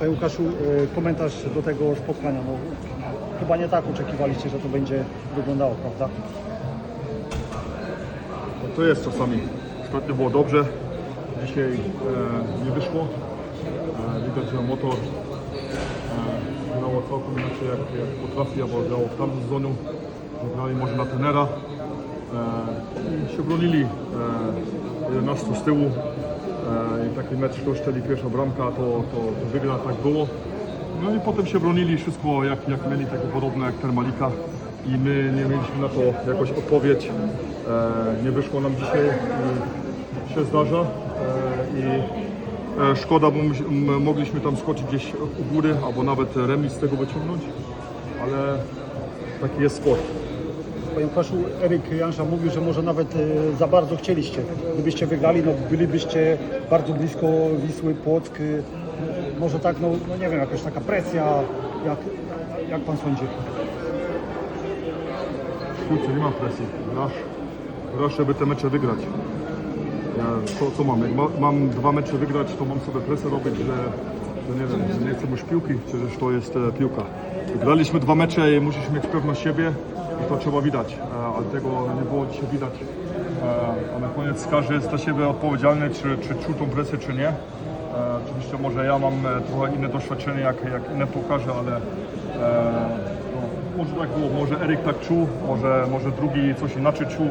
Panie Łukaszu, e, komentarz do tego spotkania. No, chyba nie tak oczekiwaliście, że to będzie wyglądało, prawda? No to jest czasami. Ostatnio było dobrze, dzisiaj e, nie wyszło. E, widać, że motor e, grało całkiem inaczej jak, jak potrafi, albo grało w tamtym sezonie. Grali może na tenera. E, I się bronili e, 11 z tyłu. E, I taki mecz, kto szczeli pierwsza bramka, to, to, wygra, tak było. No i potem się bronili wszystko jak, jak mieli, takie podobne jak Termalika. I my nie mieliśmy na to jakoś odpowiedź. E, nie wyszło nam dzisiaj i się zdarza. E, I e, szkoda, bo mogliśmy tam skoczyć gdzieś u góry, albo nawet remis z tego wyciągnąć. Ale taki jest sport. Łukaszu, Eryk Jansza mówił, że może nawet e, za bardzo chcieliście. Gdybyście wygrali, no bylibyście bardzo blisko Wisły, Płock. e, Może tak, no, no nie wiem, jakaś taka presja, jak, jak Pan sądzi? Kurczę, nie mam presji. Grasz, grasz, żeby te mecze wygrać. Ja, co, co mam? Jak ma, mam dwa mecze wygrać, to mam sobie presję robić, że, że nie wiem, nie chcę już piłki, przecież to jest e, piłka. Graliśmy dwa mecze i musisz mieć pewność siebie i to trzeba widać, ale tego nie było dzisiaj widać. E, a na koniec każdy jest za siebie odpowiedzialny, czy, czy czuł tą presję, czy nie. E, oczywiście może ja mam trochę inne doświadczenie jak, jak inne piłkarze, ale no, może tak było, może Eryk tak czuł, może, może drugi coś inaczej czuł,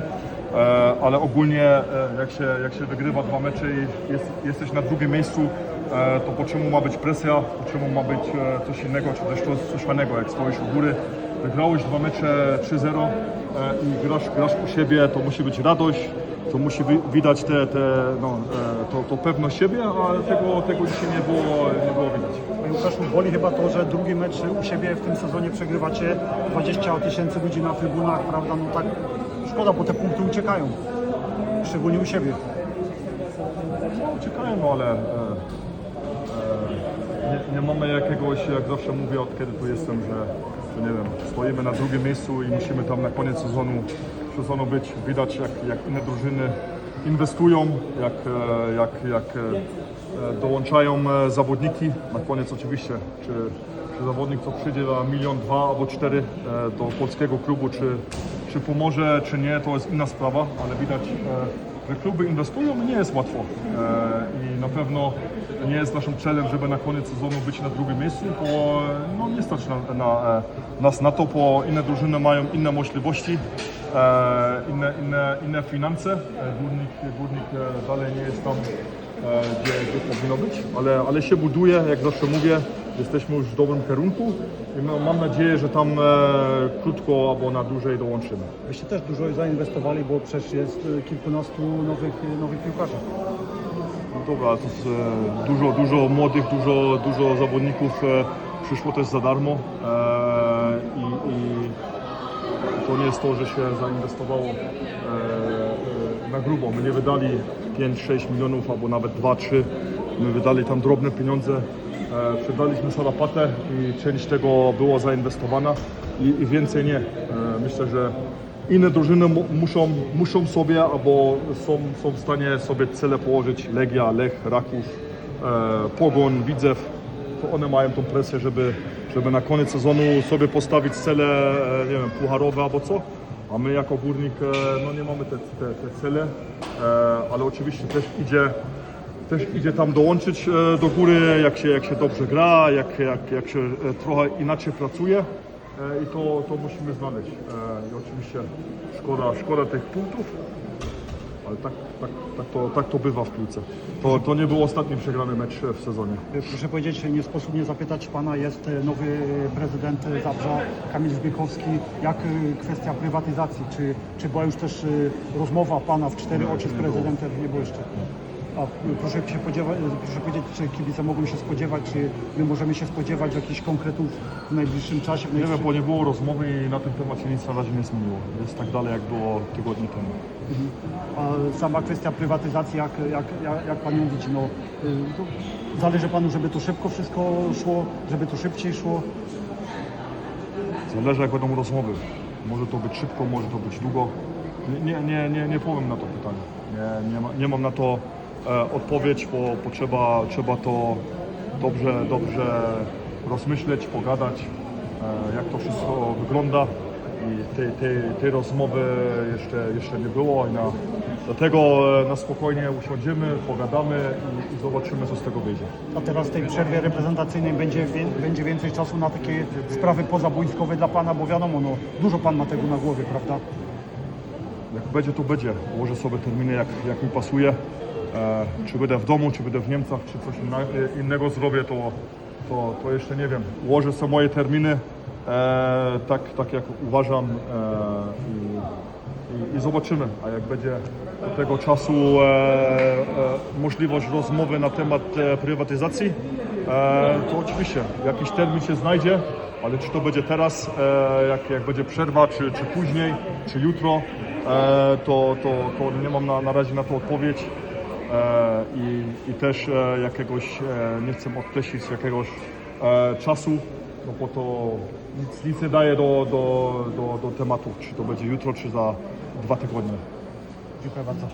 ale ogólnie jak, się, jak się wygrywa dwa mecze i jest, jesteś na drugim miejscu, to po czemu ma być presja, po czemu ma być e, coś innego, czy też jest coś fajnego, jak stoisz u góry, wygrałeś dwa mecze 3-0 e, i grasz, grasz u siebie, to musi być radość, to musi wi- widać te, te, no, e, to, to pewność siebie, a tego, tego dzisiaj nie było, nie było widać. Panie Łukaszu, boli chyba to, że drugi mecz u siebie w tym sezonie przegrywacie 20 tysięcy ludzi na trybunach, prawda? No tak szkoda, bo te punkty uciekają. Szczególnie u siebie. No, uciekają, no ale e, e, nie, nie mamy jakiegoś, jak zawsze mówię od kiedy tu jestem, że, że nie wiem, stoimy na drugim miejscu i musimy tam na koniec sezonu, sezonu być. Widać jak, jak inne drużyny inwestują, jak, e, jak, jak e, dołączają e, zawodniki. Na koniec oczywiście, czy, czy zawodnik co przyjdzie za milion, dwa albo cztery do polskiego klubu, czy, czy pomoże, czy nie, to jest inna sprawa, ale widać kluby inwestują nie jest łatwo. E, I na pewno nie jest naszym celem, żeby na koniec sezonu być na drugim miejscu, bo no, nie stać na, na, e, nas na to, bo inne drużyny mają inne możliwości, e, inne, inne, inne finanse. Górnik, górnik dalej nie jest tam, gdzie, gdzie powinno być, ale, ale się buduje, jak zawsze mówię, jesteśmy już w dobrym kierunku i mam nadzieję, że tam e, krótko albo na dłużej dołączymy. Wyście też dużo zainwestowali, bo przecież jest e, kilkunastu nowych, nowych piłkarzy. No dobra, to jest e, dużo, dużo młodych, dużo, dużo zawodników e, przyszło też za darmo e, i, i to nie jest to, że się zainwestowało e, e, na grubo. My nie wydali 5-6 milionów albo nawet 2-3. My wydali tam drobne pieniądze. Sprzedaliśmy salapatę i część tego była zainwestowana i, i więcej nie. E, myślę, że inne drużyny mu, muszą, muszą sobie albo są, są w stanie sobie cele położyć. Legia, Lech, Raków, e, Pogoń, Widzew. To one mają tą presję, żeby, żeby na koniec sezonu sobie postawić cele, e, nie wiem, pucharowe albo co. A my jako górnik no nie mamy te, te, te cele, ale oczywiście też idzie, też idzie tam dołączyć e, do góry, jak się, jak się dobrze gra, jak, jak, jak się e, trochę inaczej pracuje e, i to, to musimy znaleźć. I oczywiście szkoda, szkoda tych punktów, ale tak, tak, tak, to, tak to bywa w piłce. To, to nie był ostatni przegrany mecz w sezonie. Proszę powiedzieć, nie sposób nie zapytać Pana, jest nowy prezydent Zabrza, Kamil Zbychowski. Jak kwestia prywatyzacji? Czy, czy była już też rozmowa Pana w cztery oczy z prezydentem? Nie było jeszcze. A proszę, się podziewa- proszę powiedzieć, czy kibice mogą się spodziewać, czy my możemy się spodziewać jakichś konkretów w najbliższym czasie? W Nie wiem, najbliższym... bo nie było rozmowy i na tym temacie nic na razie nie zmieniło. Jest tak dalej, jak było tygodni temu. A sama kwestia prywatyzacji, jak, jak, jak, jak Pan ją widzi? No, y, to zależy Panu, żeby to szybko wszystko szło, żeby to szybciej szło. Zależy, jak będą rozmowy. Może to być szybko, może to być długo. Nie, nie, nie, nie powiem na to pytanie. Nie, nie, ma, nie mam na to odpowiedź, bo, bo trzeba, trzeba to dobrze, dobrze rozmyśleć, pogadać, e, jak to wszystko wygląda. I tej, tej, tej rozmowy jeszcze, jeszcze nie było. I na, dlatego e, na spokojnie usiądziemy, pogadamy i, i zobaczymy, co z tego wyjdzie. A teraz w tej przerwie reprezentacyjnej będzie, będzie więcej czasu na takie sprawy pozabójskowe dla Pana, bo wiadomo, no, dużo Pan ma tego na głowie, prawda? Jak będzie, to będzie. Ułożę sobie terminy, jak, jak mi pasuje. E, czy będę w domu, czy będę w Niemcach, czy coś inna, innego zrobię, to, to, to jeszcze nie wiem. Ułożę sobie moje terminy e, tak, tak, jak uważam e, i, i, zobaczymy. A jak będzie do tego czasu e, e, możliwość rozmowy na temat e, prywatyzacji, e, to oczywiście jakiś termin się znajdzie, ale czy to będzie teraz, e, jak, jak będzie przerwa, czy, czy później, czy jutro, e, to, to, to nie mam na, na razie na to odpowiedź. E, i, I też e, jakiegoś, e, nie chcę odkreślić jakiegoś czasu, no bo to nic, nic nie daje do, do, do, do tematu, czy to będzie jutro, czy za dwa tygodnie. Dziękuję bardzo.